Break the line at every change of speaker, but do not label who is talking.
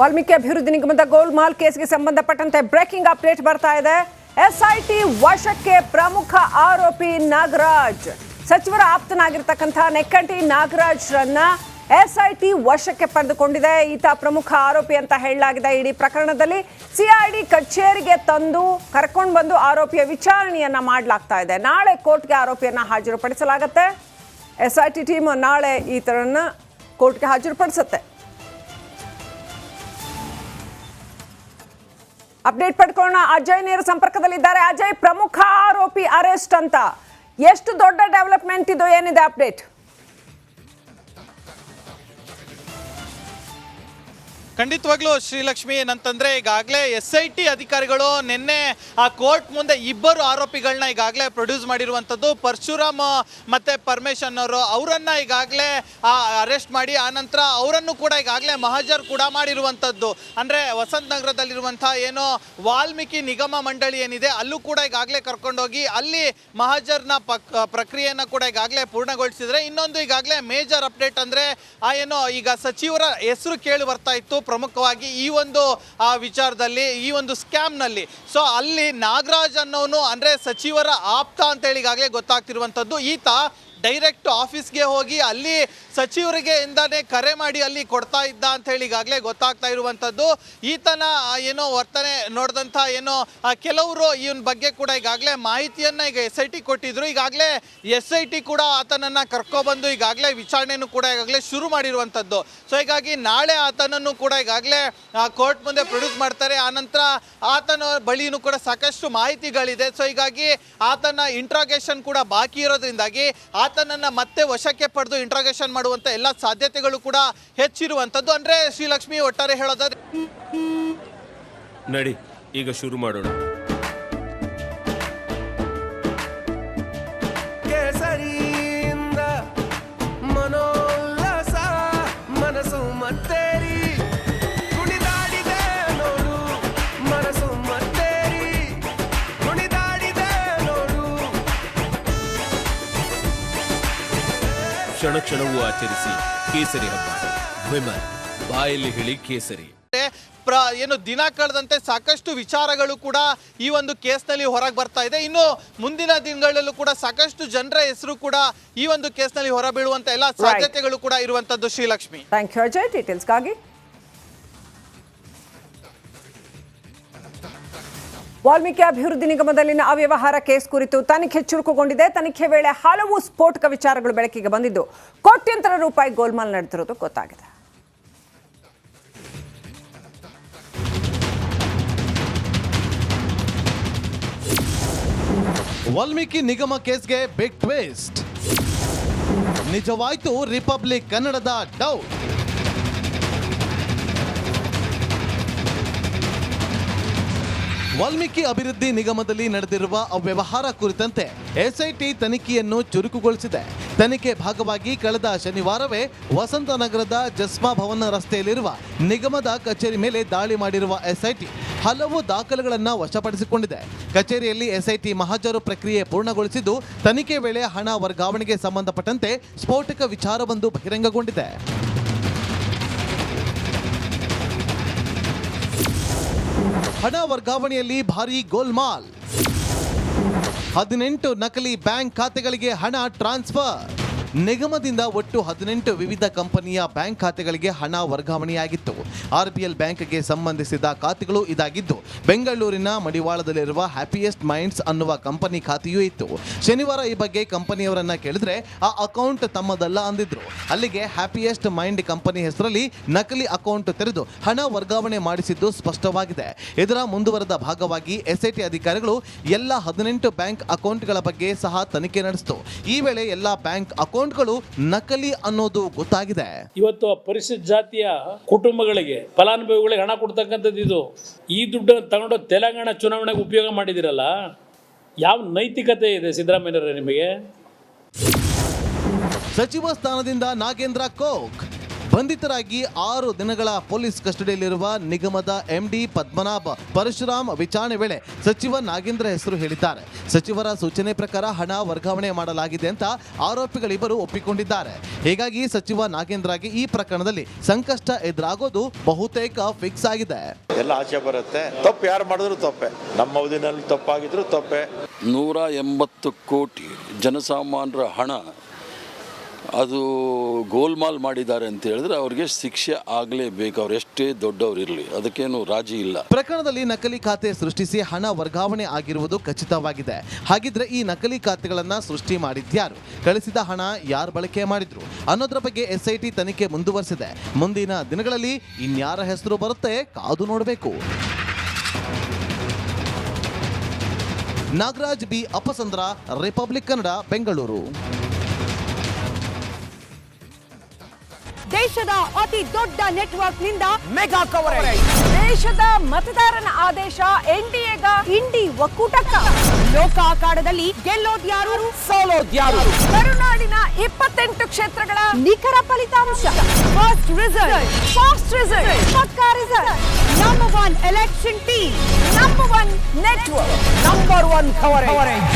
ವಾಲ್ಮೀಕಿ ಅಭಿವೃದ್ಧಿ ನಿಗಮದ ಗೋಲ್ಮಾಲ್ ಕೇಸ್ಗೆ ಸಂಬಂಧಪಟ್ಟಂತೆ ಬ್ರೇಕಿಂಗ್ ಅಪ್ಡೇಟ್ ಬರ್ತಾ ಇದೆ. ಎಸ್ಐಟಿ ವಶಕ್ಕೆ ಪ್ರಮುಖ ಆರೋಪಿ ನಾಗರಾಜ್. ಸಚಿವರ ಆಪ್ತನಾಗಿರ್ತಕ್ಕಂಥ ನೆಕ್ಕಂಟಿ ನಾಗರಾಜ್ರನ್ನ ಎಸ್ಐಟಿ ವಶಕ್ಕೆ ಪಡೆದುಕೊಂಡಿದೆ. ಈತ ಪ್ರಮುಖ ಆರೋಪಿ ಅಂತ ಹೇಳಲಾಗಿದೆ. ಇಡೀ ಪ್ರಕರಣದಲ್ಲಿ ಸಿಐಡಿ ಕಚೇರಿಗೆ ತಂದು ಕರ್ಕೊಂಡು ಬಂದು ಆರೋಪಿಯ ವಿಚಾರಣೆಯನ್ನ ಮಾಡಲಾಗ್ತಾ ಇದೆ. ನಾಳೆ ಕೋರ್ಟ್ಗೆ ಆರೋಪಿಯನ್ನ ಹಾಜರುಪಡಿಸಲಾಗತ್ತೆ. ಎಸ್ಐಟಿ ಟೀಮ್ ನಾಳೆ ಈತರನ್ನ ಕೋರ್ಟ್ಗೆ ಹಾಜರುಪಡಿಸುತ್ತೆ. ಅಪ್ಡೇಟ್ ಪಡ್ಕೊಳ್ಳೋಣ. ಅಜಯ್ ನೇರ ಸಂಪರ್ಕದಲ್ಲಿದ್ದಾರೆ. ಅಜಯ್ ಪ್ರಮುಖ ಆರೋಪಿ ಅರೆಸ್ಟ್ ಅಂತ. ಎಷ್ಟು ದೊಡ್ಡ ಡೆವಲಪ್ಮೆಂಟ್ ಇದು ಏನಿದೆ ಅಪ್ಡೇಟ್
ಖಂಡಿತವಾಗ್ಲೂ ಶ್ರೀಲಕ್ಷ್ಮಿ ಏನಂತಂದ್ರೆ ಈಗಾಗಲೇ ಎಸ್ ಐ ಟಿ ಅಧಿಕಾರಿಗಳು ನಿನ್ನೆ ಆ ಕೋರ್ಟ್ ಮುಂದೆ ಇಬ್ಬರು ಆರೋಪಿಗಳನ್ನ ಈಗಾಗಲೇ ಪ್ರೊಡ್ಯೂಸ್ ಮಾಡಿರುವಂಥದ್ದು. ಪರಶುರಾಮ್ ಮತ್ತೆ ಪರಮೇಶ್ ಅನ್ನೋರು ಅವರನ್ನ ಈಗಾಗಲೇ ಅರೆಸ್ಟ್ ಮಾಡಿ ಆನಂತರ ಅವರನ್ನು ಕೂಡ ಈಗಾಗಲೇ ಮಹಾಜರ್ ಕೂಡ ಮಾಡಿರುವಂಥದ್ದು. ಅಂದ್ರೆ ವಸಂತ ನಗರದಲ್ಲಿರುವಂಥ ಏನು ವಾಲ್ಮೀಕಿ ನಿಗಮ ಮಂಡಳಿ ಏನಿದೆ, ಅಲ್ಲೂ ಕೂಡ ಈಗಾಗಲೇ ಕರ್ಕೊಂಡೋಗಿ ಅಲ್ಲಿ ಮಹಾಜರ್ನ ಪಕ್, ಪ್ರಕ್ರಿಯೆಯನ್ನು ಕೂಡ ಈಗಾಗಲೇ ಪೂರ್ಣಗೊಳಿಸಿದರೆ, ಇನ್ನೊಂದು ಈಗಾಗಲೇ ಮೇಜರ್ ಅಪ್ಡೇಟ್ ಅಂದ್ರೆ ಆ ಏನು ಈಗ ಸಚಿವರ ಹೆಸರು ಕೇಳಿ ಬರ್ತಾ ಇತ್ತು ಪ್ರಮುಖವಾಗಿ ಈ ಒಂದು ವಿಚಾರದಲ್ಲಿ, ಈ ಒಂದು ಸ್ಕ್ಯಾಮ್ನಲ್ಲಿ. ಸೊ ಅಲ್ಲಿ ನಾಗರಾಜ್ ಅನ್ನೋನು ಅಂದರೆ ಸಚಿವರ ಆಪ್ತ ಅಂತೇಳಿ ಈಗಾಗಲೇ ಗೊತ್ತಾಗ್ತಿರುವಂಥದ್ದು. ಈತ ಡೈರೆಕ್ಟ್ ಆಫೀಸ್ಗೆ ಹೋಗಿ ಅಲ್ಲಿ ಸಚಿವರಿಗೆ ಇಂದಾನೆ ಕರೆ ಮಾಡಿ ಅಲ್ಲಿ ಕೊಡ್ತಾ ಇದ್ದ ಅಂತ ಹೇಳಿ ಈಗಾಗಲೇ ಗೊತ್ತಾಗ್ತಾ ಇರುವಂಥದ್ದು. ಈತನ ಏನೋ ವರ್ತನೆ ನೋಡಿದಂಥ ಏನೋ ಕೆಲವರು ಇವನ ಬಗ್ಗೆ ಕೂಡ ಈಗಾಗಲೇ ಮಾಹಿತಿಯನ್ನು ಈಗ ಎಸ್ ಐ ಟಿ ಕೊಟ್ಟಿದ್ರು. ಈಗಾಗಲೇ ಎಸ್ ಐ ಟಿ ಕೂಡ ಆತನನ್ನು ಕರ್ಕೊಬಂದು ಈಗಾಗಲೇ ವಿಚಾರಣೆಯನ್ನು ಕೂಡ ಈಗಾಗಲೇ ಶುರು ಮಾಡಿರುವಂಥದ್ದು. ಸೊ ಹೀಗಾಗಿ ನಾಳೆ ಆತನನ್ನು ಕೂಡ ಈಗಾಗಲೇ ಕೋರ್ಟ್ ಮುಂದೆ ಪ್ರೊಡ್ಯೂಸ್ ಮಾಡ್ತಾರೆ. ಆನಂತರ ಆತನ ಬಳಿನೂ ಕೂಡ ಸಾಕಷ್ಟು ಮಾಹಿತಿಗಳಿದೆ. ಸೊ ಹೀಗಾಗಿ ಆತನ ಇಂಟ್ರಾಗೇಷನ್ ಕೂಡ ಬಾಕಿ ಇರೋದ್ರಿಂದಾಗಿ ಆತನನ್ನ ಮತ್ತೆ ವಶಕ್ಕೆ ಪಡೆದು ಇಂಟ್ರಾಗೇಷನ್ ಮಾಡುವಂತ ಎಲ್ಲ ಸಾಧ್ಯತೆಗಳು ಕೂಡ ಹೆಚ್ಚಿರುವಂಥದ್ದು. ಅಂದ್ರೆ ಶ್ರೀಲಕ್ಷ್ಮಿ ಒಟ್ಟಾರೆ ಹೇಳೋದಾದ್ರೆ
ನಡಿ, ಈಗ ಶುರು ಮಾಡೋಣ. ಕ್ಷಣ ಕ್ಷಣವೂ ಆಚರಿಸಿ ಕೇಸರಿ ಹಬ್ಬ. ವಿಮಲ್ ಬಾಯಲ್ಲಿ ಹೇಳಿ ಕೇಸರಿ.
ಪ್ರ ಏನು ದಿನ ಕಳೆದಂತೆ ಸಾಕಷ್ಟು ವಿಚಾರಗಳು ಕೂಡ ಈ ಒಂದು ಕೇಸ್ನಲ್ಲಿ ಹೊರಗೆ ಬರ್ತಾ ಇದೆ. ಇನ್ನು ಮುಂದಿನ ದಿನಗಳಲ್ಲೂ ಕೂಡ ಸಾಕಷ್ಟು ಜನರ ಹೆಸರು ಕೂಡ ಈ ಒಂದು ಕೇಸ್ನಲ್ಲಿ ಹೊರಬೀಳುವಂತ ಎಲ್ಲ ಸಾಧ್ಯತೆಗಳು ಕೂಡ ಇರುವಂತದ್ದು ಶ್ರೀಲಕ್ಷ್ಮಿ.
ಥ್ಯಾಂಕ್ ಯು ಅಜಯ್ ಡೀಟೇಲ್ಸ್ಗಾಗಿ ವಾಲ್ಮೀಕಿ ಅಭಿವೃದ್ಧಿ ನಿಗಮದಲ್ಲಿನ ಅವ್ಯವಹಾರ ಕೇಸ್ ಕುರಿತು ತನಿಖೆ ಚುರುಕುಗೊಂಡಿದೆ. ತನಿಖೆ ವೇಳೆ ಹಲವು ಸ್ಫೋಟಕ ವಿಚಾರಗಳು ಬೆಳಕಿಗೆ ಬಂದಿದ್ದು, ಕೋಟ್ಯಂತರ ರೂಪಾಯಿ ಗೋಲ್ಮಾಲ್ ನಡೆದಿರೋದು ಗೊತ್ತಾಗಿದೆ.
ವಾಲ್ಮೀಕಿ ನಿಗಮ ಕೇಸ್ಗೆ ಬಿಗ್ ಟ್ವಿಸ್ಟ್ ನಿಜವಾಯಿತು ರಿಪಬ್ಲಿಕ್ ಕನ್ನಡದ ಡೌಟ್ ವಾಲ್ಮೀಕಿ ಅಭಿವೃದ್ಧಿ ನಿಗಮದಲ್ಲಿ ನಡೆದಿರುವ ಅವ್ಯವಹಾರ ಕುರಿತಂತೆ ಎಸ್ಐಟಿ ತನಿಖೆಯನ್ನು ಚುರುಕುಗೊಳಿಸಿದೆ. ತನಿಖೆ ಭಾಗವಾಗಿ ಕಳೆದ ಶನಿವಾರವೇ ವಸಂತ ನಗರದ ಜಸ್ಮಾ ಭವನ ರಸ್ತೆಯಲ್ಲಿರುವ ನಿಗಮದ ಕಚೇರಿ ಮೇಲೆ ದಾಳಿ ಮಾಡಿರುವ ಎಸ್ಐಟಿ ಹಲವು ದಾಖಲೆಗಳನ್ನು ವಶಪಡಿಸಿಕೊಂಡಿದೆ. ಕಚೇರಿಯಲ್ಲಿ ಎಸ್ಐಟಿ ಮಹಾಜರು ಪ್ರಕ್ರಿಯೆ ಪೂರ್ಣಗೊಳಿಸಿದ್ದು, ತನಿಖೆ ವೇಳೆ ಹಣ ವರ್ಗಾವಣೆಗೆ ಸಂಬಂಧಪಟ್ಟಂತೆ ಸ್ಫೋಟಕ ವಿಚಾರವೊಂದು ಬಹಿರಂಗಗೊಂಡಿದೆ. ಹಣ ವರ್ಗಾವಣೆಯಲ್ಲಿ ಭಾರಿ ಗೋಲ್ಮಾಲ್. ಹದಿನೆಂಟು ನಕಲಿ ಬ್ಯಾಂಕ್ ಖಾತೆಗಳಿಗೆ ಹಣ ಟ್ರಾನ್ಸ್ಫರ್. ನಿಗಮದಿಂದ ಒಟ್ಟು ಹದಿನೆಂಟು ವಿವಿಧ ಕಂಪನಿಯ ಬ್ಯಾಂಕ್ ಖಾತೆಗಳಿಗೆ ಹಣ ವರ್ಗಾವಣೆಯಾಗಿತ್ತು. ಆರ್ಬಿಎಲ್ ಬ್ಯಾಂಕ್ಗೆ ಸಂಬಂಧಿಸಿದ ಖಾತೆಗಳು ಇದಾಗಿದ್ದು, ಬೆಂಗಳೂರಿನ ಮಡಿವಾಳದಲ್ಲಿರುವ ಹ್ಯಾಪಿಯೆಸ್ಟ್ ಮೈಂಡ್ಸ್ ಅನ್ನುವ ಕಂಪನಿ ಖಾತೆಯೂ ಇತ್ತು. ಶನಿವಾರ ಈ ಬಗ್ಗೆ ಕಂಪನಿಯವರನ್ನ ಕೇಳಿದ್ರೆ, ಆ ಅಕೌಂಟ್ ತಮ್ಮದಲ್ಲ ಅಂದಿದ್ರು. ಅಲ್ಲಿಗೆ ಹ್ಯಾಪಿಯೆಸ್ಟ್ ಮೈಂಡ್ ಕಂಪನಿ ಹೆಸರಲ್ಲಿ ನಕಲಿ ಅಕೌಂಟ್ ತೆರೆದು ಹಣ ವರ್ಗಾವಣೆ ಮಾಡಿಸಿದ್ದು ಸ್ಪಷ್ಟವಾಗಿದೆ. ಇದರ ಮುಂದುವರೆದ ಭಾಗವಾಗಿ ಎಸ್ಐಟಿ ಅಧಿಕಾರಿಗಳು ಎಲ್ಲ ಹದಿನೆಂಟು ಬ್ಯಾಂಕ್ ಅಕೌಂಟ್ಗಳ ಬಗ್ಗೆ ಸಹ ತನಿಖೆ ನಡೆಸಿತು. ಈ ವೇಳೆ ಎಲ್ಲ ಬ್ಯಾಂಕ್ ಅಕೌಂಟ್ಗಳು ನಕಲಿ ಅನ್ನೋದು ಗೊತ್ತಾಗಿದೆ.
ಇವತ್ತು ಪರಿಶಿಷ್ಟ ಜಾತಿಯ ಕುಟುಂಬಗಳಿಗೆ ಫಲಾನುಭವಿಗಳಿಗೆ ಹಣ ಕೊಡ್ತಕ್ಕಂಥದ್ದು ಇದು. ಈ ದುಡ್ಡನ್ನು ತಗೊಂಡು ತೆಲಂಗಾಣ ಚುನಾವಣೆಗೆ ಉಪಯೋಗ ಮಾಡಿದಿರಲ್ಲ ಯಾವ ನೈತಿಕತೆ ಇದೆ ಸಿದ್ದರಾಮಯ್ಯರೇ ನಿಮಗೆ?
ಸಚಿವ ಸ್ಥಾನದಿಂದ ನಾಗೇಂದ್ರ ಕೋಕ್. ಬಂಧಿತರಾಗಿ ಆರು ದಿನಗಳ ಪೊಲೀಸ್ ಕಸ್ಟಡಿಯಲ್ಲಿರುವ ನಿಗಮದ ಎಂಡಿ ಪದ್ಮನಾಭ ಪರಶುರಾಮ್ ವಿಚಾರಣೆ ವೇಳೆ ಸಚಿವ ನಾಗೇಂದ್ರ ಹೆಸರು ಹೇಳಿದ್ದಾರೆ. ಸಚಿವರ ಸೂಚನೆ ಪ್ರಕಾರ ಹಣ ವರ್ಗಾವಣೆ ಮಾಡಲಾಗಿದೆ ಅಂತ ಆರೋಪಿಗಳಿಬ್ಬರು ಒಪ್ಪಿಕೊಂಡಿದ್ದಾರೆ. ಹೀಗಾಗಿ ಸಚಿವ ನಾಗೇಂದ್ರಗೆ ಈ ಪ್ರಕರಣದಲ್ಲಿ ಸಂಕಷ್ಟ ಎದುರಾಗೋದು ಬಹುತೇಕ ಫಿಕ್ಸ್ ಆಗಿದೆ.
ಎಲ್ಲ ಆಚೆ ಬರುತ್ತೆ. ತಪ್ಪು ಯಾರು ಮಾಡಿದ್ರು ತಪ್ಪೆ. ನಮ್ಮ ಅವಧಿನಲ್ಲಿ ತಪ್ಪಾಗಿದ್ರು ತಪ್ಪೆ.
ನೂರ ಎಂಬತ್ತು ಕೋಟಿ ಜನಸಾಮಾನ್ಯರ ಹಣ ಅದು ಗೋಲ್ಮಾಲ್ ಮಾಡಿದ್ದಾರೆ ಅಂತ ಹೇಳಿದ್ರೆ ಅವ್ರಿಗೆ ಶಿಕ್ಷೆ ಆಗಲೇಬೇಕು. ಅವ್ರು ಎಷ್ಟೇ ದೊಡ್ಡವರಿರಲಿ ಅದಕ್ಕೇನು ರಾಜಿ ಇಲ್ಲ.
ಪ್ರಕರಣದಲ್ಲಿ ನಕಲಿ ಖಾತೆ ಸೃಷ್ಟಿಸಿ ಹಣ ವರ್ಗಾವಣೆ ಆಗಿರುವುದು ಖಚಿತವಾಗಿದೆ. ಹಾಗಿದ್ರೆ ಈ ನಕಲಿ ಖಾತೆಗಳನ್ನ ಸೃಷ್ಟಿ ಮಾಡಿದ್ಯಾರು? ಕಳಿಸಿದ ಹಣ ಯಾರು ಬಳಕೆ ಮಾಡಿದ್ರು? ಅನ್ನೋದ್ರ ಬಗ್ಗೆ ಎಸ್ಐಟಿ ತನಿಖೆ ಮುಂದುವರೆಸಿದೆ. ಮುಂದಿನ ದಿನಗಳಲ್ಲಿ ಇನ್ಯಾರ ಹೆಸರು ಬರುತ್ತೆ ಕಾದು ನೋಡಬೇಕು. Nagaraj B Apasandra, Republic Kannada, Bengaluru.
ದೇಶದ ಅತಿ ದೊಡ್ಡ ನೆಟ್ವರ್ಕ್ನಿಂದ ಮೆಗಾ ಕವರೇಜ್
ದೇಶದ ಮತದಾರನ ಆದೇಶ ಎನ್ಡಿಎಗ ಇಂಡಿ ಒಕ್ಕೂಟಕ್ಕ.
ಲೋಕ ಆಕಾರದಲ್ಲಿ ಗೆಲ್ಲೋದ್ಯಾರು ಸೋಲೋದ್ಯಾರು
ಕರುನಾಡಿನ ಇಪ್ಪತ್ತೆಂಟು ಕ್ಷೇತ್ರಗಳ
ನಿಖರ ಫಲಿತಾಂಶ. ಫಸ್ಟ್ ರಿಸಲ್ಟ್
ಫಾಸ್ಟ್ ರಿಸಲ್ಟ್
ಪಕ್ಕಾ result number one election team
number one network
number one coverage